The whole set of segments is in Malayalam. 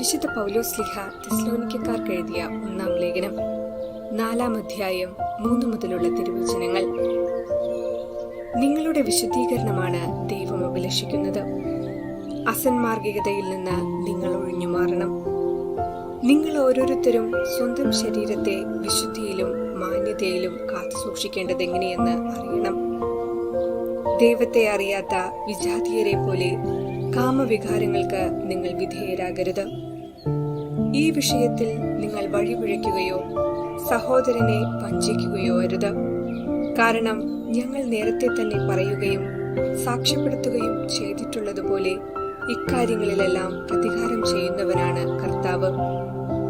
വിശുദ്ധ പൗലോസ് ലിഹ തെസ്ലോനിക്കാർക്ക് എഴുതിയ ഒന്നാം ലേഖനം. നാലാം അധ്യായം മൂന്ന് മുതലുള്ള തിരുവചനങ്ങൾ. നിങ്ങളുടെ വിശുദ്ധീകരണമാണ് ദൈവം അഭിലഷിക്കുന്നത്. അസന്മാർഗികതയിൽ നിന്ന് നിങ്ങൾ ഒഴിഞ്ഞു മാറണം. നിങ്ങൾ ഓരോരുത്തരും സ്വന്തം ശരീരത്തെ വിശുദ്ധിയിലും മാന്യതയിലും കാത്തു സൂക്ഷിക്കേണ്ടത് എങ്ങനെയെന്ന് അറിയണം. ദൈവത്തെ അറിയാത്ത വിജാതീയരെ പോലെ കാമവികാരങ്ങൾക്ക് നിങ്ങൾ വിധേയരാകരുത്. ഈ വിഷയത്തിൽ നിങ്ങൾ വഴിപിഴയ്ക്കുകയോ സഹോദരനെ വഞ്ചിക്കുകയോ അരുത്. കാരണം ഞങ്ങൾ നേരത്തെ തന്നെ പറയുകയും സാക്ഷ്യപ്പെടുത്തുകയും ചെയ്തിട്ടുള്ളതുപോലെ ഇക്കാര്യങ്ങളിലെല്ലാം പ്രതികാരം ചെയ്യുന്നവനാണ് കർത്താവ്.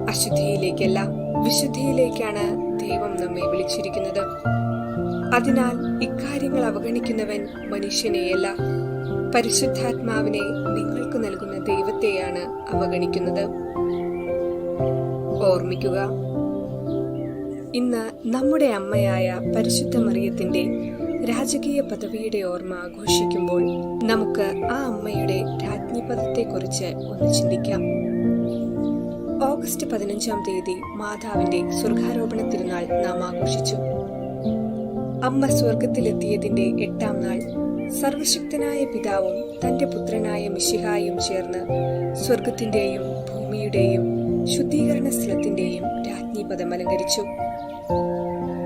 അശുദ്ധിയിലേക്കല്ല വിശുദ്ധിയിലേക്കാണ് ദൈവം നമ്മെ വിളിച്ചിരിക്കുന്നത്. അതിനാൽ ഇക്കാര്യങ്ങൾ അവഗണിക്കുന്നവൻ മനുഷ്യനെയല്ല. പരിശുദ്ധാത്മാവിനെ നിങ്ങൾക്ക് നൽകുന്ന ദൈവത്തെയാണ് അവഗണിക്കുന്നത്. ഓർമ്മിക്കുക. ഇന്ന് നമ്മുടെ അമ്മയായ പരിശുദ്ധ മറിയത്തിന്റെ രാജകീയ പദവിയുടെ ഓർമ്മ ആഘോഷിക്കുമ്പോൾ നമുക്ക് ആ അമ്മയുടെ രാജ്ഞിപദത്തെക്കുറിച്ച് ഒന്ന് ചിന്തിക്കാം. ഓഗസ്റ്റ് പതിനഞ്ചാം തീയതി മാതാവിന്റെ സ്വർഗാരോപണ തിരുനാൾ നാം ആഘോഷിച്ചു. അമ്മ സ്വർഗത്തിലെത്തിയതിന്റെ എട്ടാം നാൾ സർവശക്തനായ പിതാവും തന്റെ പുത്രനായ മിശിഹായും ചേർന്ന് സ്വർഗത്തിന്റെയും ഭൂമിയുടെയും ശുദ്ധീകരണ സ്ഥലത്തിന്റെയും രാജ്ഞി പദം അലങ്കരിച്ചു.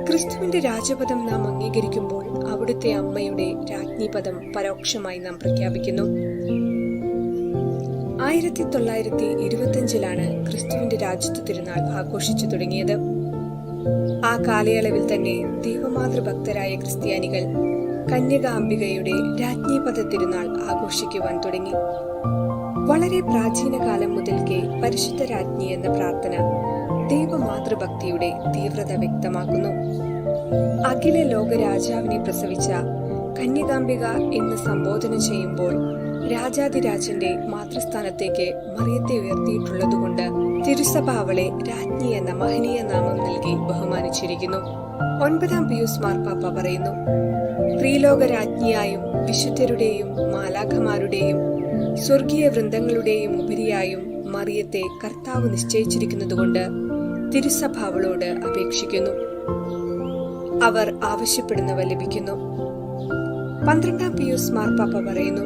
ക്രിസ്തുവിന്റെ രാജപദം നാം അംഗീകരിക്കുമ്പോൾ അവിടുത്തെ അമ്മയുടെ രാജ്ഞി പദം പരോക്ഷമായി നാം പ്രഖ്യാപിക്കുന്നു. ആയിരത്തി തൊള്ളായിരത്തി ഇരുപത്തിയഞ്ചിലാണ് ക്രിസ്തുവിന്റെ രാജ്യത്വ തിരുനാൾ ആഘോഷിച്ചു തുടങ്ങിയത്. ആ കാലയളവിൽ തന്നെ ദൈവമാതൃഭക്തരായ ക്രിസ്ത്യാനികൾ കന്യകാംബികയുടെ രാജ്ഞിപദ തിരുനാൾ ആഘോഷിക്കുവാൻ തുടങ്ങി. വളരെ പ്രാചീന കാലം മുതൽക്കേ പരിശുദ്ധ രാജ്ഞി എന്ന പ്രാർത്ഥന ദൈവമാതൃഭക്തിയുടെ തീവ്രത വ്യക്തമാക്കുന്നു. അഖില ലോക രാജാവിനെ പ്രസവിച്ച കന്യകാംബിക എന്ന് സംബോധന ചെയ്യുമ്പോൾ രാജാതിരാജന്റെ മാതൃസ്ഥാനത്തേക്ക് മറിയത്തെ ഉയർത്തിയിട്ടുള്ളതുകൊണ്ട് തിരുസഭ അവളെ രാജ്ഞി എന്ന മഹനീയ നാമം നൽകി ബഹുമാനിച്ചിരിക്കുന്നു. ഒൻപതാം പിയൂസ് മാർപ്പാപ്പ പറയുന്നു ത്രിലോക രാജ്ഞിയായും വിശുദ്ധരുടെയും മാലാഖമാരുടെയും സ്വർഗീയ വൃന്ദങ്ങളുടെയും ഉപരിയായും മറിയത്തെ കർത്താവ് നിശ്ചയിച്ചിരിക്കുന്നതുകൊണ്ട് തിരുസഭ അവളോട് അപേക്ഷിക്കുന്നു. അവർ ആവശ്യപ്പെടുന്നവ ലഭിക്കുന്നു. പന്ത്രണ്ടാം പിയൂസ് മാർപ്പാപ്പ പറയുന്നു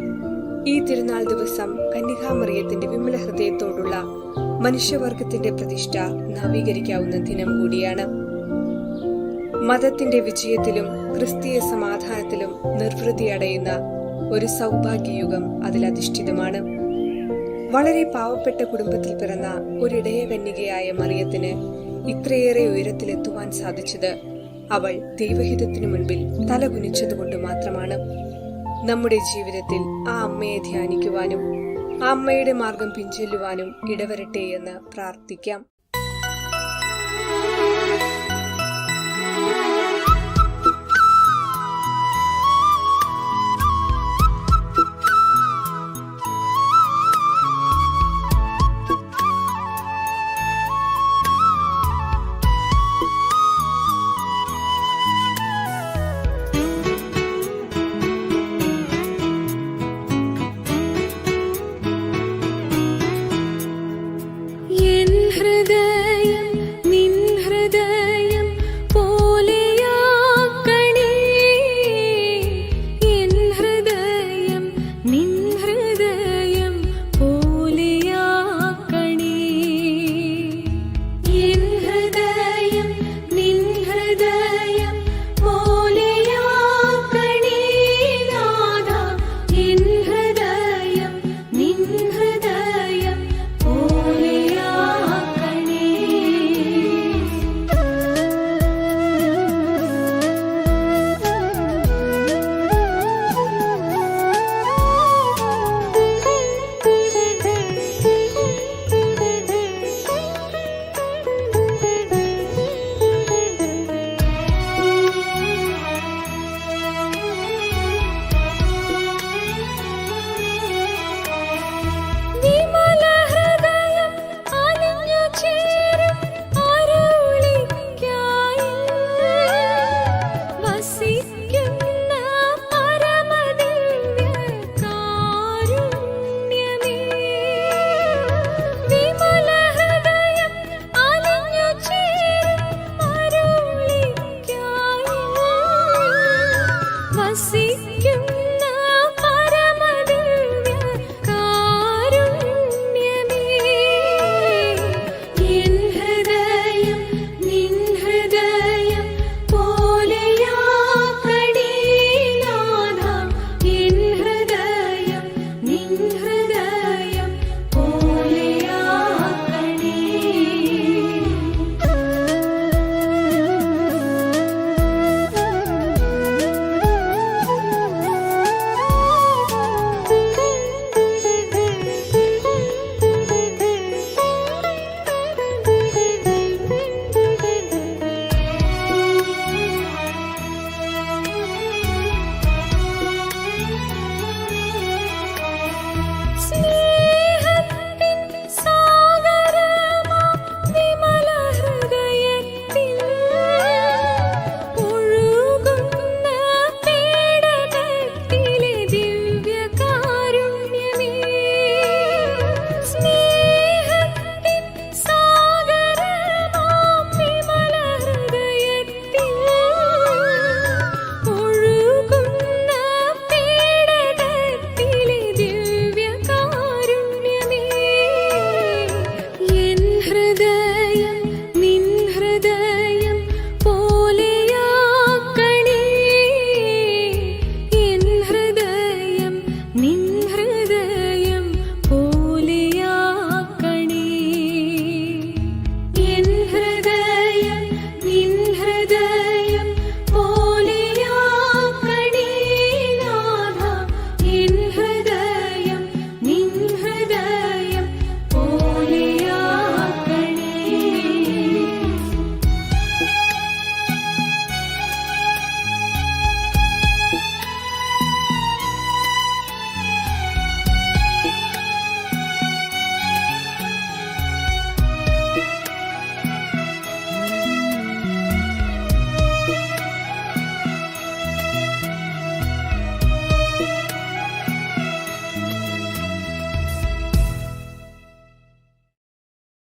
ഈ തിരുനാൾ ദിവസം കന്യകാമറിയത്തിന്റെ വിമല ഹൃദയത്തോടുള്ള മനുഷ്യവർഗത്തിന്റെ പ്രതിഷ്ഠ നവീകരിക്കാവുന്ന ദിനം കൂടിയാണ്. മതത്തിന്റെ വിജയത്തിലും ക്രിസ്തീയ സമാധാനത്തിലും നിർവൃതി അടയുന്ന ഒരു സൗഭാഗ്യയുഗം അതിലധിഷ്ഠിതമാണ്. വളരെ പാവപ്പെട്ട കുടുംബത്തിൽ പിറന്ന ഒരിടയ കന്യകയായ മറിയത്തിന് ഇത്രയേറെ ഉയരത്തിലെത്തുവാൻ സാധിച്ചത് അവൾ ദൈവഹിതത്തിനു മുൻപിൽ തലകുനിച്ചതുകൊണ്ട് മാത്രമാണ്. നമ്മുടെ ജീവിതത്തിൽ ആ അമ്മയെ ധ്യാനിക്കുവാനും ആ അമ്മയുടെ മാർഗം പിഞ്ചൊല്ലുവാനും ഇടവരട്ടെ എന്ന് പ്രാർത്ഥിക്കാം. हृदय